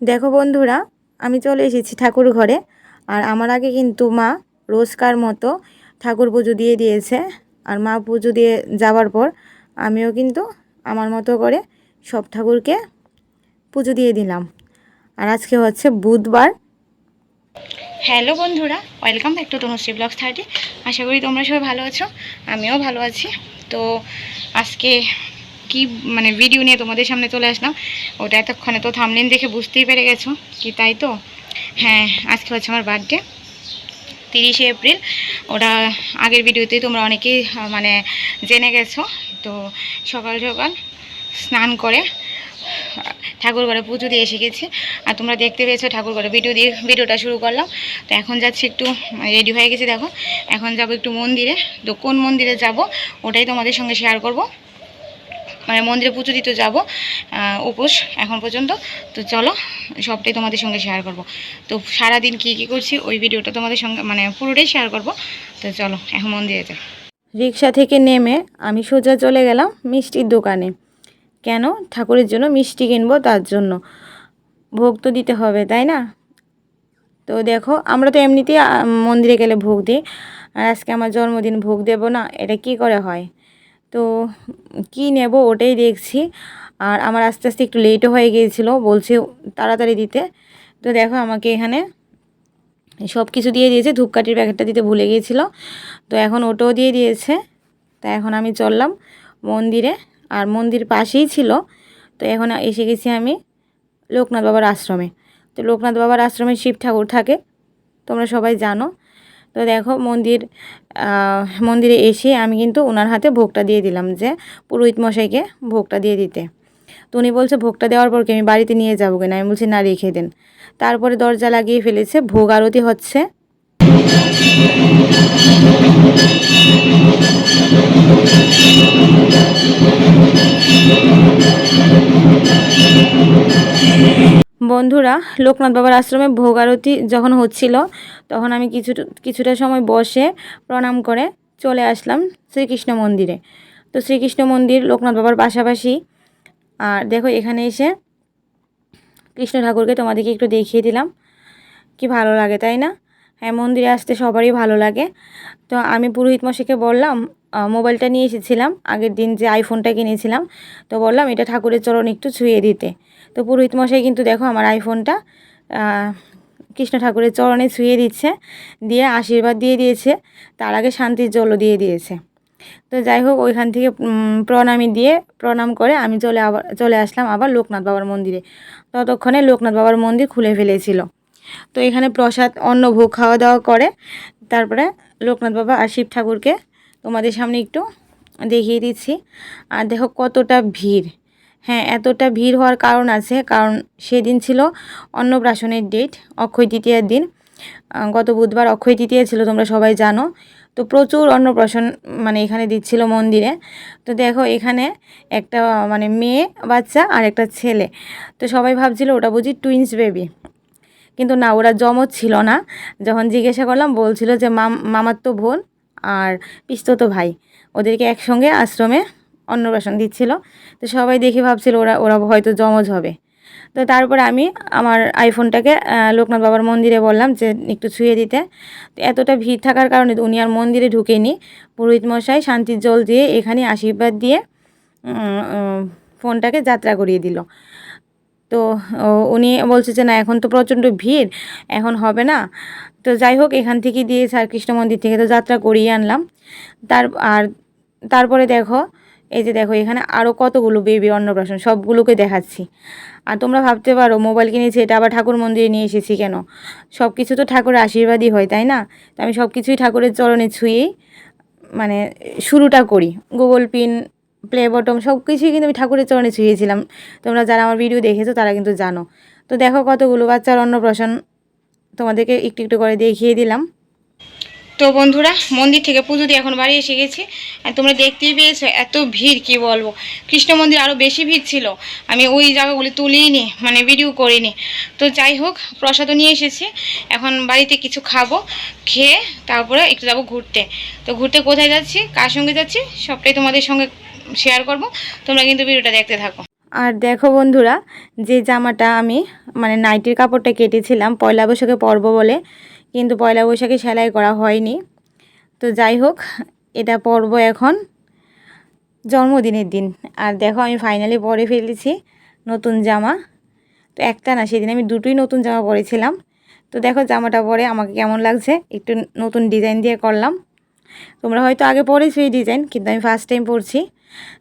দেখো বন্ধুরা, আমি চলে এসেছি ঠাকুর ঘরে। আর আমার আগে কিন্তু মা রোজকার মতো ঠাকুর পুজো দিয়ে দিয়েছে। আর মা পুজো দিয়ে যাওয়ার পর আমিও কিন্তু আমার মতো করে সব ঠাকুরকে পুজো দিয়ে দিলাম। আর আজকে হচ্ছে বুধবার। হ্যালো বন্ধুরা, welcome back to Tanushree blogs thirty. আশা করি তোমরা সবাই ভালো আছো, আমিও ভালো আছি। তো আজকে কি মানে ভিডিও নিয়ে তোমাদের সামনে চলে আসলাম, ওটা এতক্ষণে তো থামলেন দেখে বুঝতেই পেরে গেছো, কি তাই তো? হ্যাঁ আজকে হচ্ছে আমার বার্থডে তিরিশে এপ্রিল, ওটা আগের ভিডিওতেই তোমরা অনেকেই মানে জেনে গেছো, তো সকাল সকাল স্নান করে, ঠাকুর ঘরে পুজো দিয়ে এসে গেছি, আর তোমরা দেখতে পেয়েছ ঠাকুর ঘরে ভিডিও দিয়ে ভিডিওটা শুরু করলাম, তো এখন যাচ্ছি একটু রেডি হয়ে গেছি দেখো, এখন যাব একটু মন্দিরে, তো কোন মন্দিরে যাব, ওটাই তোমাদের সঙ্গে শেয়ার করব। মানে মন্দিরে পুজো দিতে যাব উপোস এখন পর্যন্ত। তো চলো, সবটাই তোমাদের সঙ্গে শেয়ার করব। তো সারাদিন কী কী করছি, ওই ভিডিওটা তোমাদের সঙ্গে মানে পুরোটাই শেয়ার করব। তো চলো, এখন মন্দিরে যাই। রিক্সা থেকে নেমে আমি সোজা চলে গেলাম মিষ্টির দোকানে। কেন? ঠাকুরের জন্য মিষ্টি কিনবো তার জন্য। ভোগ তো দিতে হবে, তাই না? তো দেখো, আমরা তো এমনিতেই মন্দিরে গেলে ভোগ দিই। আর আজকে আমার জন্মদিন, ভোগ দেব না। এটা কি করে হয়? তো কি নেব ওটাই দেখছি। আর আমার আস্তে আস্তে একটু লেটও হয়ে গিয়েছিল, বলছে তাড়াতাড়ি দিতে। তো দেখো আমাকে এখানে সব কিছু দিয়ে দিয়েছে, ধূপকাঠির প্যাকেটটা দিতে ভুলে গিয়েছিল। তো এখন ওটাও দিয়ে দিয়েছে। তা এখন আমি চললাম মন্দিরে, আর মন্দির পাশেই ছিল। তো এখন এসে গেছি আমি লোকনাথ বাবার আশ্রমে। তো লোকনাথ বাবার আশ্রমে শিব ঠাকুর থাকে, তোমরা সবাই জানো। তো দেখো মন্দির মন্দিরে এসে আমি কিন্তু ওনার হাতে ভোগটা দিয়ে দিলাম যে পুরোহিত মশাইকে ভোগটা দিয়ে দিতে। তো উনি বলছে, ভোগটা দেওয়ার পর কি আমি বাড়িতে নিয়ে যাব কিনা? আমি বলছি, না, রেখে দেন। তারপরে দরজা লাগিয়ে ফেলেছে, ভোগ আরতি হচ্ছে। বন্ধুরা, লোকনাথ বাবার আশ্রমে ভোগ আরতি যখন হচ্ছিল, তখন আমি কিছু, কিছুটা সময় বসে প্রণাম করে চলে আসলাম শ্রীকৃষ্ণ মন্দিরে। তো শ্রীকৃষ্ণ মন্দির, লোকনাথ বাবার পাশাপাশি। আর দেখো, এখানে এসে কৃষ্ণ ঠাকুরকে তোমাদেরকে একটু দেখিয়ে দিলাম। কি ভালো লাগে, তাই না? হ্যাঁ মন্দিরে আসতে সবারই ভালো লাগে। তো আমি পুরোহিত মশাইকে বললাম মোবাইলটা নিয়ে এসেছিলাম। আগের দিন যে আইফোনটা কিনেছিলাম, তো বললাম, এটা ঠাকুরের চরণ একটু ছুঁয়ে দিতে। তো পুরোহিত মশাই কিন্তু দেখো আমার আইফোনটা কৃষ্ণ ঠাকুরের চরণে ছুঁয়ে দিচ্ছে, দিয়ে আশীর্বাদ দিয়ে দিয়েছে, তার আগে শান্তির জলও দিয়ে দিয়েছে। তো যাই হোক, ওইখান থেকে প্রণামী দিয়ে প্রণাম করে আমি চলে আবার, চলে আসলাম আবার লোকনাথ বাবার মন্দিরে। ততক্ষণে লোকনাথ বাবার মন্দির খুলে ফেলেছিল। তো এখানে প্রসাদ অন্ন ভোগ খাওয়া দাওয়া করে, তারপরে লোকনাথ বাবা আর শিব ঠাকুরকে তোমাদের সামনে একটু দেখিয়ে দিচ্ছি। আর দেখো কতটা ভিড়। হ্যাঁ এতটা ভিড় হওয়ার কারণ আছে, কারণ সেদিন ছিল অন্নপ্রাশনের ডেট অক্ষয় তৃতীয়ার দিন। গত বুধবার অক্ষয় তৃতীয়া ছিল, তোমরা সবাই জানো। তো প্রচুর অন্নপ্রাশন মানে এখানে দিচ্ছিল মন্দিরে। তো দেখো, এখানে একটা মানে মেয়ে, বাচ্চা আর একটা ছেলে। তো সবাই ভাবছিল ওটা বুঝি টুইন্স বেবি কিন্তু না, ওরা জমজ ছিল না। যখন জিজ্ঞাসা করলাম, বলছিল যে, মাম, মামার তো বোন আর পিস্তত ভাই। ওদেরকে একসঙ্গে আশ্রমে অন্নপ্রাশন দিচ্ছিল। তো সবাই দেখে ভাবছিল ওরা ওরা হয়তো জমজ হবে। তো তারপর আমি আমার আইফোনটাকে লোকনাথ বাবার মন্দিরে বললাম যে একটু ছুঁয়ে দিতে। তো এতটা ভিড় থাকার কারণে উনি আর মন্দিরে ঢুকেনি। পুরোহিত মশাই শান্তির জল দিয়ে এখানে আশীর্বাদ দিয়ে ফোনটাকে যাত্রা করিয়ে দিল। তো উনি বলছে যে না, এখন তো প্রচণ্ড ভিড়, এখন হবে না। তো যাই হোক, এখান থেকে দিয়ে স্যার কৃষ্ণ মন্দির থেকে তো যাত্রা করিয়ে আনলাম। তার, আর তারপরে দেখো এই যে দেখো, এখানে আরও কতগুলো বেবি অন্নপ্রাশন, সবগুলোকে দেখাচ্ছি। আর তোমরা ভাবতে পারো মোবাইল কিনেছি, এটা আবার ঠাকুর মন্দিরে নিয়ে এসেছি কেন? সব কিছু তো ঠাকুরের আশীর্বাদই হয়, তাই না? তো আমি সব কিছুই ঠাকুরের চরণে ছুঁয়েই মানে শুরুটা করি। গুগল পিন প্লে বটম সব কিছুই কিন্তু আমি ঠাকুরের চরণে ছুঁয়েছিলাম। তোমরা যারা আমার ভিডিও দেখেছ, তারা কিন্তু জানো। তো দেখো কতগুলো বাচ্চার অন্নপ্রাশন তোমাদেরকে একটু একটু করে দেখিয়ে দিলাম। তো বন্ধুরা, মন্দির থেকে পুজো দিয়ে এখন বাড়ি এসে গেছি। আর তোমরা দেখতেই পেয়েছ, এত ভিড়, কি বলব? কৃষ্ণ মন্দির আরও বেশি ভিড় ছিল। আমি ওই জায়গাগুলি তুলিনি মানে ভিডিও করিনি। তো যাই হোক, প্রসাদও নিয়ে এসেছি। এখন বাড়িতে কিছু খাব, খেয়ে তারপরে একটু যাব ঘুরতে। তো ঘুরতে কোথায় যাচ্ছি, কার সঙ্গে যাচ্ছি, সবটাই তোমাদের সঙ্গে শেয়ার করব। তোমরা কিন্তু ভিডিওটা দেখতে থাকো। আর দেখো বন্ধুরা, যে জামাটা আমি মানে নাইটির কাপড়টা কেটেছিলাম, পয়লা বৈশাখে পরব বলে কিন্তু পয়লা বৈশাখে সেলাই করা হয়নি। তো যাই হোক, এটা পরব এখন জন্মদিনের দিন। আর দেখো, আমি ফাইনালি পরে ফেলেছি নতুন জামা। তো একটা না, সেদিন আমি দুটোই নতুন জামা পরেছিলাম। তো দেখো, জামাটা পরে আমাকে কেমন লাগছে? একটু নতুন ডিজাইন দিয়ে করলাম। তোমরা হয়তো আগে পরেছো এই ডিজাইন কিন্তু আমি ফার্স্ট টাইম পরছি।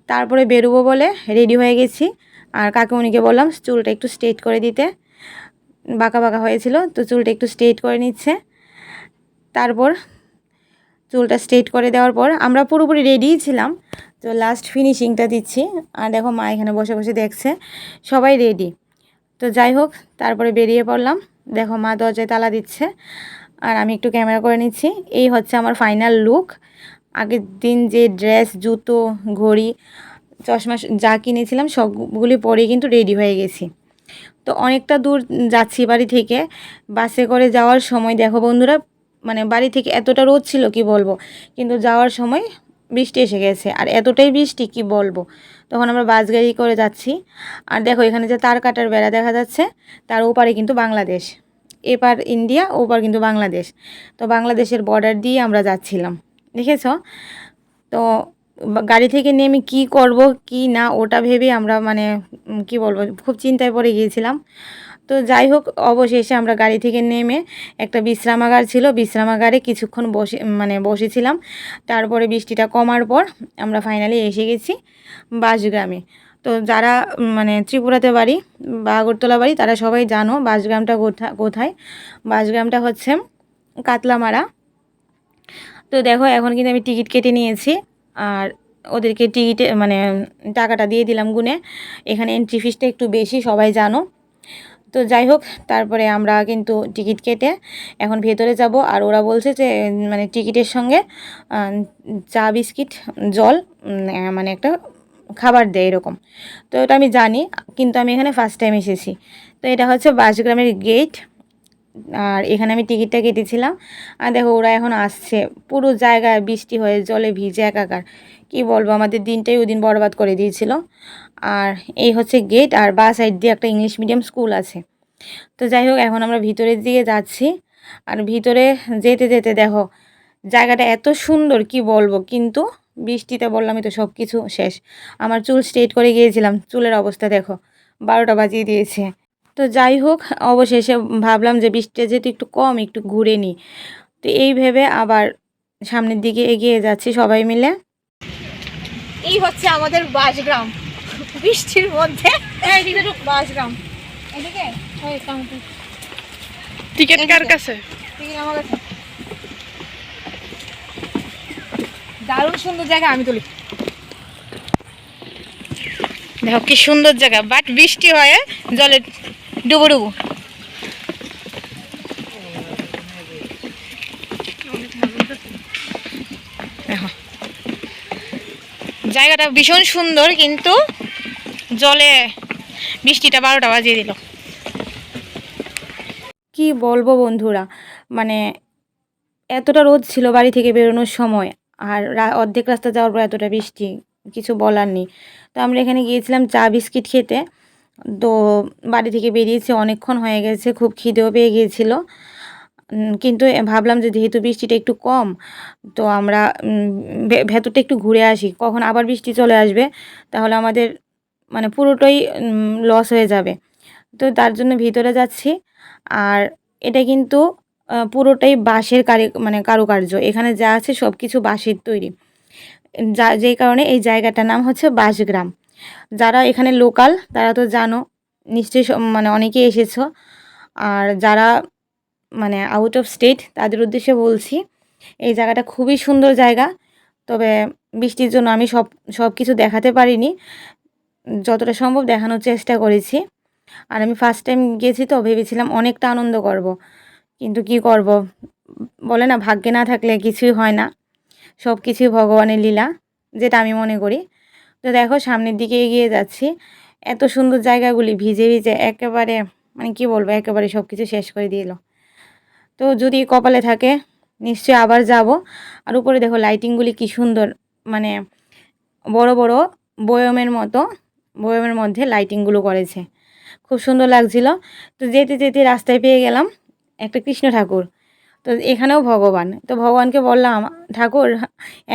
তারপরে বেরোবো বলে রেডি হয়ে গেছি। আর কাকুমণিকে বললাম, চুলটা একটু স্ট্রেট করে দিতে। বাঁকা বাঁকা হয়েছিল, তো চুলটা একটু স্ট্রেট করে নিচ্ছে। তারপর চুলটা স্ট্রেট করে দেওয়ার পর আমরা পুরোপুরি রেডিই ছিলাম। তো লাস্ট ফিনিশিংটা দিচ্ছি। আর দেখো মা এখানে বসে বসে দেখছে। সবাই রেডি তো যাই হোক, তারপরে বেরিয়ে পড়লাম। দেখো মা দরজায় তালা দিচ্ছে। আর আমি একটু ক্যামেরা করে নিচ্ছি। এই হচ্ছে আমার ফাইনাল লুক আগের দিন যে ড্রেস জুতো, ঘড়ি, চশমা, যা কিনেছিলাম, সবগুলি পরে কিন্তু রেডি হয়ে গেছি। তো অনেকটা দূর যাচ্ছি বাড়ি থেকে। বাসে করে যাওয়ার সময় দেখো বন্ধুরা মানে বাড়ি থেকে এতটা রোদ ছিল কি বলব, কিন্তু যাওয়ার সময় বৃষ্টি এসে গেছে। আর এতটাই বৃষ্টি কি বলব? তখন আমরা বাস গাড়ি করে যাচ্ছি। আর দেখো এখানে যে তার কাটার বেড়া দেখা যাচ্ছে, তার ওপারে কিন্তু বাংলাদেশ। এপার ইন্ডিয়া, ওপার কিন্তু বাংলাদেশ। তো বাংলাদেশের বর্ডার দিয়ে আমরা যাচ্ছিলাম। দেখেছ? তো গাড়ি থেকে নেমে কি করব, কি না, ওটা ভেবে আমরা মানে কি বলব, খুব চিন্তায় পড়ে গিয়েছিলাম। তো যাই হোক, অবশেষে আমরা গাড়ি থেকে নেমে একটা বিশ্রামাগার ছিল। বিশ্রামাগারে কিছুক্ষণ বসে মানে বসেছিলাম। তারপরে বৃষ্টিটা কমার পর আমরা ফাইনালি এসে গেছি বাসগ্রামে তো যারা মানে ত্রিপুরাতে বাড়ি বা আগরতলা বাড়ি, তারা সবাই জানো বাসগ্রামটা কোথা, কোথায়। বাসগ্রামটা হচ্ছে কাতলামারা। তো দেখো, এখন কিন্তু আমি টিকিট কেটে নিয়েছি। আর ওদেরকে টিকিটে মানে টাকাটা দিয়ে দিলাম গুনে। এখানে এন্ট্রি ফিসটা একটু বেশি, সবাই জানো। তো যাই হোক, তারপরে আমরা কিন্তু টিকিট কেটে এখন ভেতরে যাব। আর ওরা বলছে যে মানে টিকিটের সঙ্গে চা, বিস্কিট, জল মানে একটা খাবার দেয় এরকম। তো এটা আমি জানি, কিন্তু আমি এখানে ফার্স্ট টাইম এসেছি। তো এটা হচ্ছে বাসগ্রামের গেট আর এখানে আমি টিকিটটা কেটেছিলাম। আর দেখো, ওরা এখন আসছে। পুরো জায়গায় বৃষ্টি হয়ে জলে ভিজে একাকার। কি বলব, আমাদের দিনটাই ওদিন বরবাদ করে দিয়েছিল। আর এই হচ্ছে গেট আর বা সাইড দিয়ে একটা ইংলিশ মিডিয়াম স্কুল আছে। তো যাই হোক, এখন আমরা ভিতরের দিকে যাচ্ছি। আর ভিতরে যেতে যেতে দেখো, জায়গাটা এত সুন্দর, কি বলব, কিন্তু বৃষ্টিতে বললামই তো সব কিছু শেষ। আমার চুল স্ট্রেট করে গিয়েছিলাম। চুলের অবস্থা দেখো, বারোটা বাজিয়ে দিয়েছে। তো যাই হোক অবশেষে ভাবলাম যে বৃষ্টিটা যেহেতু একটু কম একটু ঘুরে নিই। তো এই ভেবে আবার সামনের দিকে এগিয়ে যাচ্ছি সবাই মিলে। এই হচ্ছে আমাদের বাসগ্রাম বৃষ্টির মধ্যে বাসগ্রাম এদিকে? টিকিট কার কাছে? টিকিট আমার কাছে। দারুণ সুন্দর জায়গা আমি তুলি। দেখো কি সুন্দর জায়গা বাট বৃষ্টি হয়ে জলে ডুবো ডুবো। জায়গাটা ভীষণ সুন্দর, কিন্তু জলে বৃষ্টিটা বারোটা বাজিয়ে দিল। কি বলব বন্ধুরা মানে এতটা রোদ ছিল বাড়ি থেকে বেরোনোর সময়, আর অর্ধেক রাস্তা যাওয়ার পর এতটা বৃষ্টি, কিছু বলার নেই। তো আমরা এখানে গিয়েছিলাম চা বিস্কিট খেতে তো বাড়ি থেকে বেরিয়েছি, অনেকক্ষণ হয়ে গেছে, খুব খিদেও পেয়ে গিয়েছিল। কিন্তু ভাবলাম যে যেহেতু বৃষ্টিটা একটু কম, তো আমরা ভেতরটা একটু ঘুরে আসি। কখন আবার বৃষ্টি চলে আসবে, তাহলে আমাদের মানে পুরোটাই লস হয়ে যাবে। তো তার জন্য ভিতরে যাচ্ছি, আর এটা কিন্তু পুরোটাই বাঁশের কারি মানে কারুকার্য। এখানে যা আছে সব কিছু বাঁশের তৈরি। যা, যেই কারণে এই জায়গাটার নাম হচ্ছে বাঁশগ্রাম যারা এখানে লোকাল তারা তো জানো, নিশ্চয়ই মানে অনেকেই এসেছ। আর যারা মানে আউট অফ স্টেট তাদের উদ্দেশ্যে বলছি, এই জায়গাটা খুবই সুন্দর জায়গা। তবে বৃষ্টির জন্য আমি সব সব কিছু দেখাতে পারিনি। যতটা সম্ভব দেখানোর চেষ্টা করেছি। আর আমি ফার্স্ট টাইম গেছি তো, ভেবেছিলাম অনেকটা আনন্দ করব। কিন্তু কি করব? বলে না, ভাগ্যে না থাকলে কিছুই হয় না। সব কিছুই ভগবানের লীলা, যেটা আমি মনে করি। তো দেখো সামনের দিকে এগিয়ে যাচ্ছি। এত সুন্দর জায়গাগুলি ভিজে ভিজে একেবারে মানে কি বলব, একেবারে সব কিছু শেষ করে দিল তো যদি কপালে থাকে, নিশ্চয়ই আবার যাব। আর উপরে দেখো লাইটিংগুলি কি সুন্দর মানে বড় বড় বয়মের মতো, বয়মের মধ্যে লাইটিংগুলো করেছে। খুব সুন্দর লাগছিল। তো যেতে যেতে রাস্তায় পেয়ে গেলাম একটা কৃষ্ণ ঠাকুর। তো এখানেও ভগবান। তো ভগবানকে বললাম, ঠাকুর,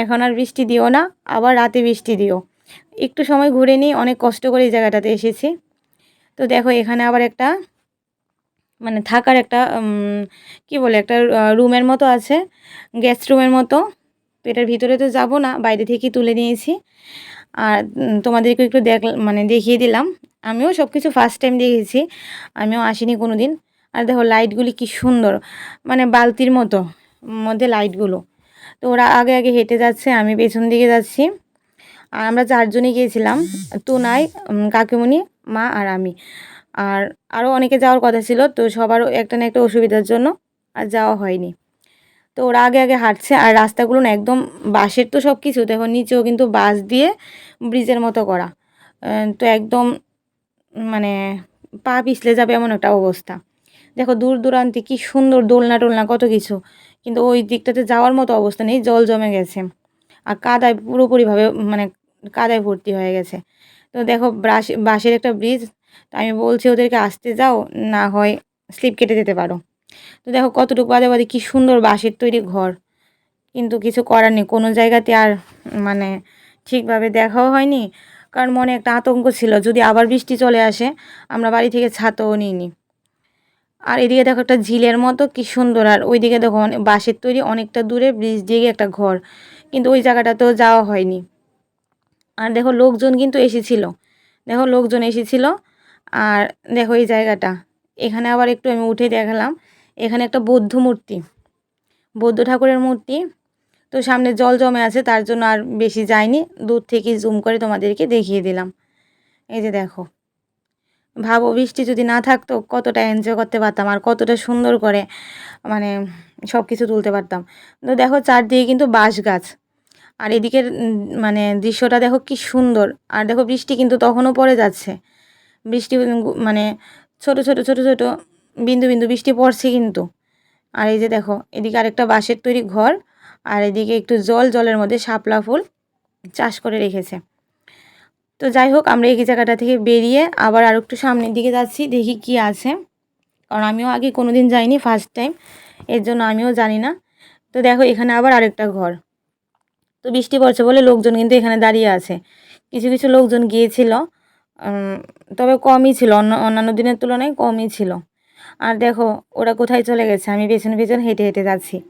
এখন আর বৃষ্টি দিও না, আবার রাতে বৃষ্টি দিও। একটু সময় ঘুরে নিই, অনেক কষ্ট করে এই জায়গাটাতে এসেছি। তো দেখো, এখানে আবার একটা মানে থাকার একটা কি বলে, একটা রুমের মতো আছে, গেস্ট রুমের মতো। তো এটার ভিতরে তো যাব না, বাইরে থেকেই তুলে নিয়েছি। আর তোমাদেরকে একটু দেখ মানে দেখিয়ে দিলাম। আমিও সব কিছু ফার্স্ট টাইম দেখেছি, আমিও আসিনি কোনো দিন আর দেখো লাইটগুলি কি সুন্দর মানে বালতির মতো, মধ্যে লাইটগুলো তো ওরা আগে আগে হেঁটে যাচ্ছে, আমি পেছন দিকে যাচ্ছি। আর আমরা চারজনই গিয়েছিলাম, তুনাই কাকিমণি মা আর আমি। আর আরও অনেকে যাওয়ার কথা ছিল, তো সবারও একটা না একটা অসুবিধার জন্য আর যাওয়া হয়নি। তো ওরা আগে আগে হাঁটছে আর রাস্তাগুলো না একদম বাঁশের তো সব কিছু দেখো নিচেও কিন্তু বাঁশ দিয়ে ব্রিজের মতো করা। তো একদম মানে পা পিছলে যাবে এমন একটা অবস্থা। দেখো দূর দূরান্তে কি সুন্দর দোলনা টোলনা, কত কিছু। কিন্তু ওই দিকটাতে যাওয়ার মতো অবস্থা নেই, জল জমে গেছে। আর কাদায় পুরোপুরিভাবে মানে কাদায় ভর্তি হয়ে গেছে। তো দেখো ব্রাশ, বাঁশের একটা ব্রিজ, তো আমি বলছি ওদেরকে আসতে যাও, না হয় স্লিপ কেটে যেতে পারো। তো দেখো কতটুকু বাদে বাদে কী সুন্দর বাঁশের তৈরি ঘর। কিন্তু কিছু করার নেই, কোনো জায়গাতে আর মানে ঠিকভাবে দেখাও হয়নি, কারণ মনে একটা আতঙ্ক ছিল, যদি আবার বৃষ্টি চলে আসে, আমরা বাড়ি থেকে ছাতাও নিইনি। আর এদিকে দেখো একটা ঝিলের মতো কি সুন্দর, আর ওইদিকে দেখো বাঁশের তৈরি অনেকটা দূরে ব্রিজ দিয়ে একটা ঘর, কিন্তু ওই জায়গাটাতেও যাওয়া হয়নি। আর দেখো লোকজন কিন্তু এসেছিল। দেখো লোকজন এসেছিল আর দেখো এই জায়গাটা। এখানে আবার একটু আমি উঠে দেখালাম। এখানে একটা বৌদ্ধ মূর্তি, বৌদ্ধ ঠাকুরের মূর্তি। তো সামনে জল জমে আছে, তার জন্য আর বেশি যায়নি। দূর থেকে জুম করে তোমাদেরকে দেখিয়ে দিলাম। এই যে দেখো ভাবো বৃষ্টি যদি না থাকতো কতটা এনজয় করতে পারতাম আর কতটা সুন্দর করে মানে সব কিছু তুলতে পারতাম। তো দেখো চারদিকে কিন্তু বাঁশ গাছ আর এদিকের মানে দৃশ্যটা দেখো কি সুন্দর। আর দেখো বৃষ্টি কিন্তু তখনও পড়ে যাচ্ছে। বৃষ্টি মানে ছোট ছোট ছোট ছোট বিন্দু বিন্দু বৃষ্টি পড়ছে কিন্তু। আর এই যে দেখো, এদিকে আরেকটা বাঁশের তৈরি ঘর, আর এদিকে একটু জল, জলের মধ্যে শাপলা ফুল চাষ করে রেখেছে। তো যাই হোক, আমরা এই জায়গাটা থেকে বেরিয়ে আবার আর একটু সামনের দিকে যাচ্ছি, দেখি কি আছে। কারণ আমিও আগে কোনো দিন যাইনি ফার্স্ট টাইম এর জন্য আমিও জানি না। তো দেখো, এখানে আবার আরেকটা ঘর। তো বৃষ্টি পড়ছে বলে লোকজন কিন্তু এখানে দাঁড়িয়ে আছে। কিছু কিছু লোকজন গিয়েছিল তবে কমই ছিল, অন্য, অন্যান্য দিনের তুলনায় কমই ছিল। আর দেখো, ওরা কোথায় চলে গেছে? আমি পেছনে পেছনে হেঁটে হেঁটে যাচ্ছি।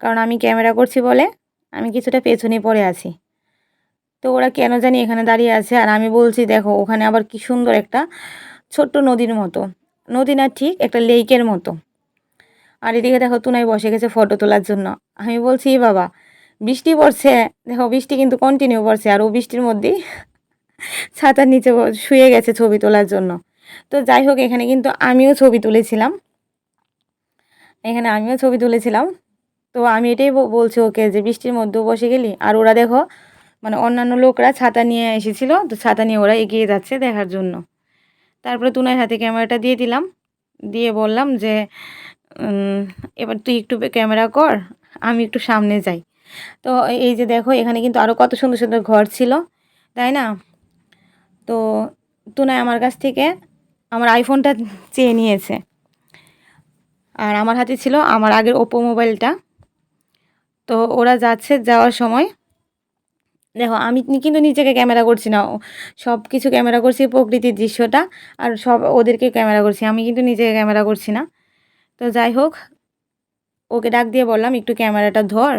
কারণ আমি ক্যামেরা করছি বলে আমি কিছুটা পেছনে পড়ে আছি। তো ওরা কেন জানি এখানে দাঁড়িয়ে আছে। আর আমি বলছি, দেখো, ওখানে আবার কি সুন্দর একটা ছোট্ট নদীর মতো। নদী না ঠিক, একটা লেকের মতো। আর এদিকে দেখো, তুনাই বসে গেছে ফটো তোলার জন্য। আমি বলছি, "এ বাবা বৃষ্টি পড়ছে। দেখো বৃষ্টি কিন্তু কন্টিনিউ পড়ছে আর ও বৃষ্টির মধ্যেই ছাতার নিচে শুয়ে গেছে ছবি তোলার জন্য। তো যাই হোক, এখানে কিন্তু আমিও ছবি তুলেছিলাম। এখানে আমিও ছবি তুলেছিলাম। তো আমি এটাই বলছি ওকে যে বৃষ্টির মধ্যেও বসে গেলি। আর ওরা দেখো মানে অন্যান্য লোকরা ছাতা নিয়ে এসেছিল, তো ছাতা নিয়ে ওরা এগিয়ে যাচ্ছে দেখার জন্য। তারপরে তুনার হাতে ক্যামেরাটা দিয়ে দিলাম। দিয়ে বললাম যে এবার তুই একটু ক্যামেরা কর, আমি একটু সামনে যাই। তো এই যে দেখো, এখানে কিন্তু আরও কত সুন্দর সুন্দর ঘর ছিল, তাই না? তো তুনাই আমার কাছ থেকে আমার আইফোনটা চেয়ে নিয়েছে। আর আমার হাতে ছিল আমার আগের ওপো মোবাইলটা তো ওরা যাচ্ছে যাওয়ার সময়। দেখো, আমি কিন্তু নিজেকে ক্যামেরা করছি না। সব কিছু ক্যামেরা করছি প্রকৃতির দৃশ্যটা, আর সব ওদেরকে ক্যামেরা করছি। আমি কিন্তু নিজেকে ক্যামেরা করছি না। তো যাই হোক, ওকে ডাক দিয়ে বললাম, একটু ক্যামেরাটা ধর।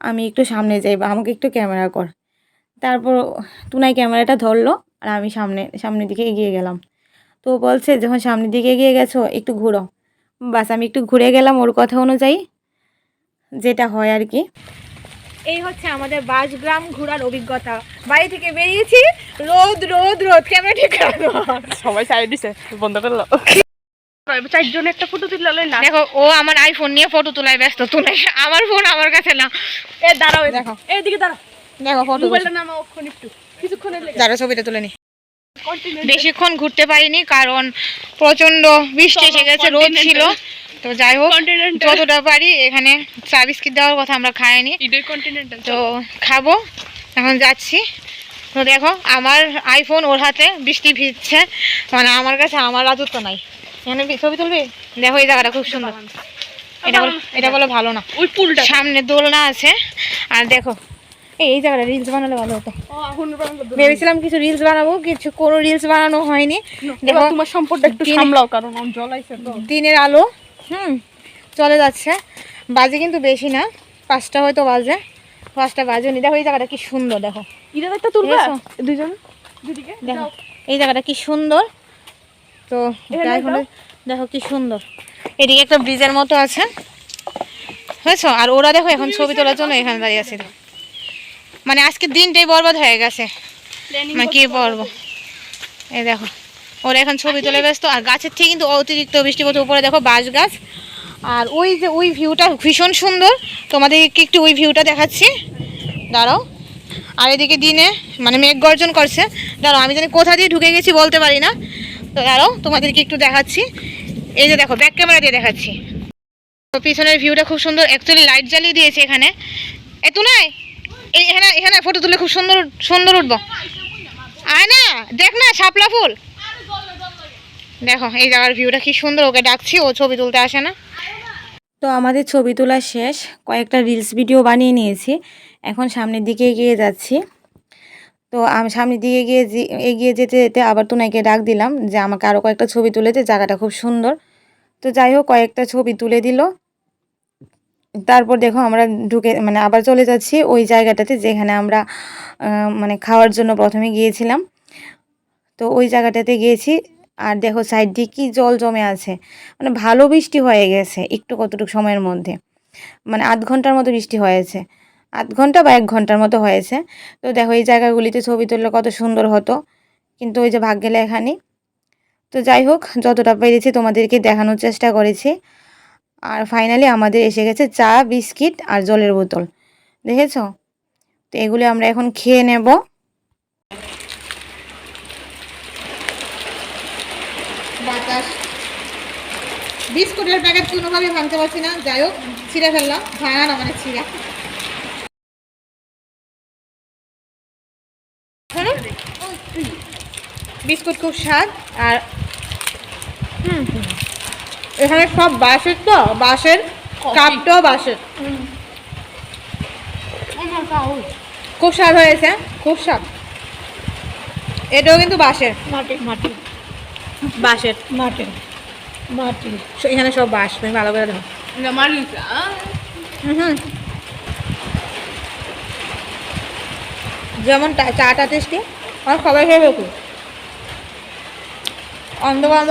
আমি একটু সামনে যাই বা আমাকে একটু ক্যামেরা কর। তারপর টুনাই ক্যামেরাটা ধরলো আর আমি সামনে সামনের দিকে এগিয়ে গেলাম। তো বলছে যখন সামনের দিকে এগিয়ে গেছো একটু ঘুরো। বাস আমি একটু ঘুরে গেলাম ওর কথা অনুযায়ী যেটা হয় আর কি। এই হচ্ছে আমাদের বাসগ্রাম ঘোরার অভিজ্ঞতা। বাড়ি থেকে বেরিয়েছি রোদ রোদ রোদ। ক্যামেরা ঠিক সবাই সাইড দিছে বন্ধ করল। চারজন একটা ফটো তুললে না। দেখো ও আমার আইফোন নিয়ে ফটো তোলায় ব্যস্ত তুলে আমার ফোন আমার কাছে না। এ দাঁড়াও দেখো। এইদিকে দাঁড়াও। দেখো ফটো মোবাইলটা নামা ওক্ষণ একটু। কিছুক্ষণের লেগে যারা ছবিটা তুলে নি। বেশিক্ষণ ঘুরতে পারিনি কারণ প্রচণ্ড বৃষ্টি এসে গেছে রোদ ছিল। তো যাই হোক যতটা পারি এখানে চা বিস্কিট দেওয়ার কথা আমরা খাইনি। তো খাব এখন যাচ্ছি। তো দেখো আমার আইফোন ওর হাতে বৃষ্টি ভিজছে। মানে আমার কাছে আমার রাজত্ব নাই। এখানে ছবি তুলবি? দেখো এই জায়গাটা খুব সুন্দর। এটা বলো এটা বলো ভালো না। ওই পুলটা। সামনে দোলনা আছে। আর দেখো এই জায়গাটা রিলস বানালে ভালো হতো। ভেবেছিলাম কিছু রিলস বানাবো কিছু কোনো রিলস বানানো হয়নি। দেখো তোমার সম্পদটা একটু সামলাও কারণ জল আইছে তো। দিনের আলো হুম চলে যাচ্ছে। বাজে কিন্তু বেশি না পাঁচটা হয়তো বাজে। পাঁচটা বাজেনি। দেখো এই জায়গাটা কি সুন্দর দেখো। একটা তুলবে? দুজন দুদিকে? দেখো এই জায়গাটা কি সুন্দর। তো দেখো। কি সুন্দর। এদিকে একটা ব্রিজের মতো আছে। হয়েছো? আর ওরা দেখো এখন ছবি তোলার জন্য এখানে দাঁড়িয়ে আছে। মানে আজকে দিনটাই বরবাদ হয়ে গেছে। মানে কি বলব? এই দেখো ওরা এখন ছবি তুলে ব্যস্ত। আর গাছের থেকে কিন্তু অতিরিক্ত বৃষ্টি পড়ছে উপরে দেখো বাঁশ গাছ। আর ওই যে ওই ভিউটা ভীষণ সুন্দর। তোমাদেরকে একটু ওই ভিউটা দেখাচ্ছি। দাঁড়াও। আর এদিকে দিনে মানে মেঘ গর্জন করছে। দাঁড়াও আমি জানি কোথা দিয়ে ঢুকে গেছি বলতে পারি না। তো দাঁড়াও, তোমাদেরকে একটু দেখাচ্ছি। এই যে দেখো ব্যাক ক্যামেরা দিয়ে দেখাচ্ছি। তো পিছনের ভিউটা খুব সুন্দর অ্যাকচুয়ালি লাইট জ্বালিয়ে দিয়েছে এখানে। এ তু নাই এই এখানে এখানে ফটো তুলে খুব সুন্দর সুন্দর উঠবো। আয় না, দেখ না, শাপলা ফুল। দেখো, এই জায়গার ভিউটা কি সুন্দর, ওকে ডাকছি, ও ছবি তুলতে আসে না। তো আমাদের ছবি তোলা শেষ, কয়েকটা রিলস ভিডিও বানিয়ে নিয়েছি। এখন সামনের দিকে এগিয়ে যাচ্ছি। তো আমি সামনের দিকে এগিয়ে যে- এগিয়ে যেতে যেতে আবার তুনাইকে ডাক দিলাম যে আমাকে আরও কয়েকটা ছবি তুলে দে, জায়গাটা খুব সুন্দর। তো যাই হোক, কয়েকটা ছবি তুলে দিল। তারপর দেখো আমরা ঢুকে মানে আবার চলে যাচ্ছি ওই জায়গাটাতে যেখানে আমরা মানে খাওয়ার জন্য প্রথমে গিয়েছিলাম। তো ওই জায়গাটাতে গিয়েছি আর দেখো সাইড দিয়ে কী জল জমে আছে। মানে ভালো বৃষ্টি হয়ে গেছে একটু কতটুকু সময়ের মধ্যে। মানে আধ ঘণ্টার মতো বৃষ্টি হয়েছে। আধ ঘণ্টা বা এক ঘণ্টার মতো হয়েছে। তো দেখো, এই জায়গাগুলিতে ছবি তুললে কত সুন্দর হতো। কিন্তু ওই যে ভাগ্যে লেখা নেই তো যাই হোক, যতটা পেরেছি তোমাদেরকে দেখানোর চেষ্টা করেছি। আর ফাইনালি আমাদের এসে গেছে চা, বিস্কিট আর জলের বোতল। দেখেছ? তো এগুলি আমরা এখন খেয়ে নেব। বিস্কুটের প্যাকেট কোনোভাবে ভাঙতে পারছি না। যাই হোক, ছিঁড়ে ফেললাম। ভাঙা না মানে ছিঁড়া। বিস্কুট খুব স্বাদ আর হুম, এখানে সব বাঁশের তো বাঁশের কাপটাও বাঁশের। খুব স্বাদ হয়েছে খুব স্বাদ। এটাও কিন্তু বাঁশের। মাটি মাটি বাঁশের। মাটি মাটি এখানে সব বাঁশ তুমি ভালো করে দেখো। হুম। যেমন চাটা টেস্টি, আর সবাই খেয়ে দেখুন। অন্ধকার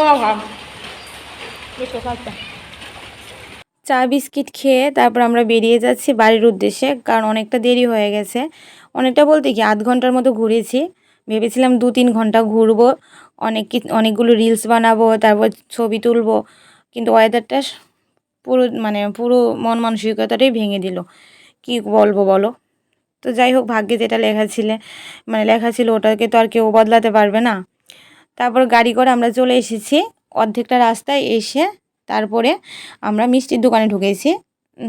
চা, বিস্কিট খেয়ে তারপর আমরা বেরিয়ে যাচ্ছি বাড়ির উদ্দেশ্যে, কারণ অনেকটা দেরি হয়ে গেছে। অনেকটা বলতে কি, আধ ঘণ্টার মতো ঘুরেছি। ভেবেছিলাম দু তিন ঘণ্টা ঘুরবো, অনেক অনেকগুলো রিলস বানাবো, তারপর ছবি তুলবো, কিন্তু ওয়েদারটা পুরো মানে পুরো মন মানসিকতাটাই ভেঙে দিল। কি বলব বলো? তো যাই হোক, ভাগ্যে যেটা লেখা ছিলে মানে লেখা ছিল ওটাকে তো আর কেউ বদলাতে পারবে না। তারপর গাড়ি করে আমরা চলে এসেছি অর্ধেকটা রাস্তায় এসে তারপরে আমরা মিষ্টির দোকানে ঢুকেছি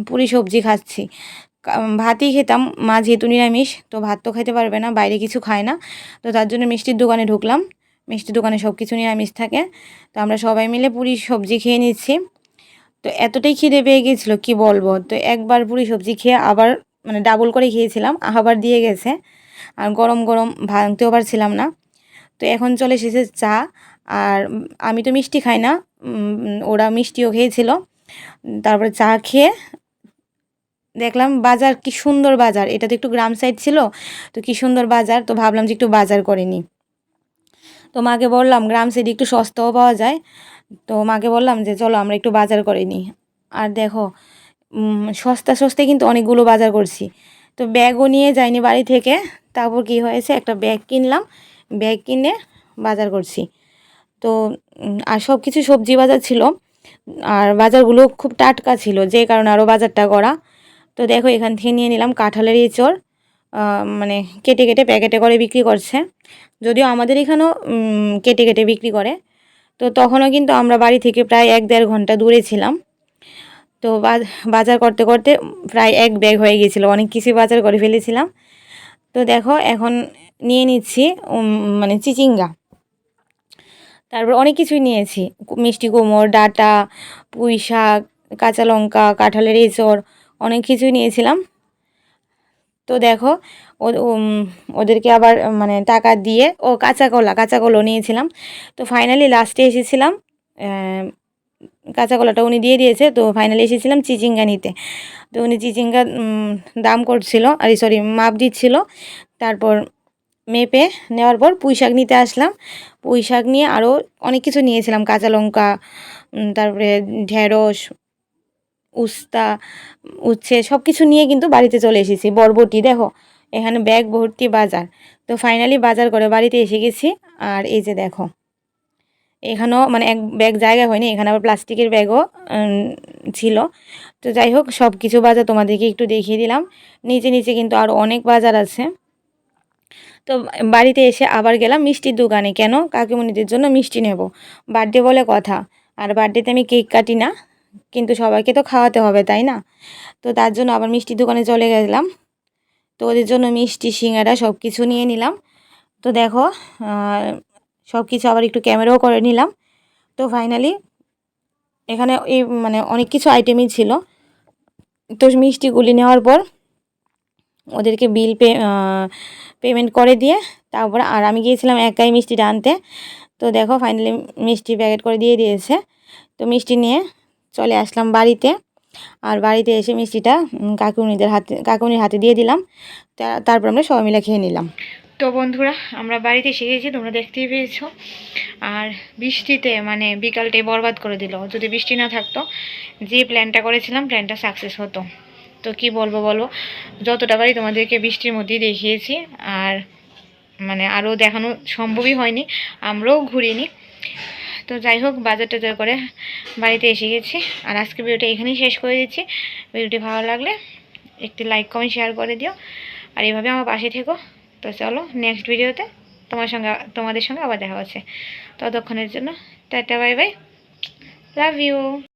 পুরি সবজি খাচ্ছি। ভাতই খেতাম, মা যেহেতু নিরামিষ, তো ভাত তো খেতে পারবে না, বাইরে কিছু খায় না। তো তার জন্য মিষ্টির দোকানে ঢুকলাম, মিষ্টির দোকানে সব কিছু নিরামিষ থাকে। তো আমরা সবাই মিলে পুরি সবজি খেয়ে নিচ্ছি। তো এতটাই খিদে পেয়ে গেছিল, কি বলব? তো একবার পুরি সবজি খেয়ে আবার মানে ডাবল করে খেয়েছিলাম, আবার দিয়ে গেছে। আর গরম গরম ভাঙতেও পারছিলাম না। তো এখন চলে এসেছে চা, আর আমি তো মিষ্টি খাই না ওরা মিষ্টিও খেয়েছিল। তারপরে চা খেয়ে দেখলাম বাজার কি সুন্দর বাজার। এটা তো একটু গ্রাম সাইড ছিল, তো কি সুন্দর বাজার। তো ভাবলাম যে একটু বাজার করে নিই। তো মাকে বললাম, গ্রাম সাইডে একটু সস্তাও পাওয়া যায়। তো মাকে বললাম যে, চলো আমরা একটু বাজার করে নিই। আর দেখো সস্তা সস্তায় কিন্তু অনেকগুলো বাজার করছি। তো ব্যাগও নিয়ে যাইনি বাড়ি থেকে। তারপর কি হয়েছে? একটা ব্যাগ কিনলাম। ব্যাগ কিনে বাজার করছি। তো আর সব কিছু সবজি বাজার ছিল। আর বাজারগুলো খুব টাটকা ছিল, যে কারণে আরও বাজারটা করা। তো দেখো, এখান থেকে নিয়ে নিলাম কাঁঠালের এঁচড়। মানে কেটে কেটে প্যাকেটে করে বিক্রি করছে। যদিও আমাদের এখানেও কেটে কেটে বিক্রি করে। তো তখনও কিন্তু আমরা বাড়ি থেকে প্রায় এক দেড় ঘণ্টা দূরে ছিলাম। তো বাজ- বাজার করতে করতে প্রায় এক ব্যাগ হয়ে গেছিল অনেক কিছু বাজার করে ফেলেছিলাম। তো দেখো, এখন নিয়ে নিচ্ছি মানে চিচিঙ্গা। তারপর অনেক কিছুই নিয়েছি। মিষ্টি কুমড়, ডাঁটা, পুঁই শাক, কাঁচা লঙ্কা, কাঁঠালের এঁচড়, অনেক কিছুই নিয়েছিলাম। তো দেখো ওদেরকে আবার মানে টাকা দিয়ে, ও কাঁচা কলা, কাঁচা কলাও নিয়েছিলাম। তো ফাইনালি লাস্টে এসেছিলাম কাঁচা কলাটা উনি দিয়ে দিয়েছে, তো ফাইনালি এসেছিলাম চিচিঙ্গা নিতে। তো উনি চিচিঙ্গা দাম করছিল, আর সরি মাপ দিচ্ছিল। তারপর মেপে নেওয়ার পর পুঁই শাক নিতে আসলাম। পুঁই শাক নিয়ে আরও অনেক কিছু নিয়েছিলাম, কাঁচা লঙ্কা তারপরে ঢেঁড়স, উস্তা, উচ্ছে সব কিছু নিয়ে কিন্তু বাড়িতে চলে এসেছি। বরবটি, দেখো, এখানে ব্যাগ ভর্তি বাজার। তো ফাইনালি বাজার করে বাড়িতে এসে গেছি। আর এই যে দেখো এখানেও মানে এক ব্যাগ জায়গা হয়নি, এখানে আবার প্লাস্টিকের ব্যাগও ছিল। তো যাই হোক সব কিছু বাজার তোমাদেরকে একটু দেখিয়ে দিলাম। নিচে নিচে কিন্তু আরও অনেক বাজার আছে। তো বাড়িতে এসে আবার গেলাম মিষ্টির দোকানে। কেন? কাকিমণিদের জন্য মিষ্টি নেব। বার্থডে বলে কথা। আর বার্থডেতে আমি কেক কাটি না। কিন্তু সবাইকে তো খাওয়াতে হবে, তাই না? তো তার জন্য আবার মিষ্টির দোকানে চলে গেলাম। তো ওদের জন্য মিষ্টি, সিঙ্গারা সব কিছু নিয়ে নিলাম। তো দেখো সব কিছু আবার একটু ক্যামেরাও করে নিলাম। তো ফাইনালি এখানে এই মানে অনেক কিছু আইটেমই ছিল। তো মিষ্টিগুলি নেওয়ার পর ওদেরকে বিল পে পেমেন্ট করে দিয়ে তারপর আর আমি গিয়েছিলাম একাই মিষ্টিটা আনতে। তো দেখো ফাইনালি মিষ্টি প্যাকেট করে দিয়ে দিয়েছে। তো মিষ্টি নিয়ে চলে আসলাম বাড়িতে। আর বাড়িতে এসে মিষ্টিটা কাকুনিদের হাতে কাকুনির হাতে দিয়ে দিলাম। তারপর আমরা সবাই মিলে খেয়ে নিলাম। তো বন্ধুরা, আমরা বাড়িতে এসে গেছি, তোমরা দেখতেই পেয়েছ। আর বৃষ্টিতে মানে বিকালটাই বরবাদ করে দিল। যদি বৃষ্টি না থাকতো, যে প্ল্যানটা করেছিলাম, প্ল্যানটা সাকসেস হতো। তো কি বলব বলো, যতটা বাড়ি তোমাদেরকে বৃষ্টির মধ্যেই দেখিয়েছি। আর মানে আরও দেখানো সম্ভবই হয়নি, আমরাও ঘুরিনি। তো যাই হোক, বাজার টাজার করে বাড়িতে এসে গেছি। আর আজকে ভিডিওটা এখানেই শেষ করে দিচ্ছি। ভিডিওটি ভালো লাগলে একটি লাইক, কমেন্ট, শেয়ার করে দিও। আর এভাবে আমার পাশে থেকো। তো চলো নেক্সট ভিডিওতে তোমার সঙ্গে, তোমাদের সঙ্গে আবার দেখা হচ্ছে। ততক্ষণের জন্য tata bye bye love you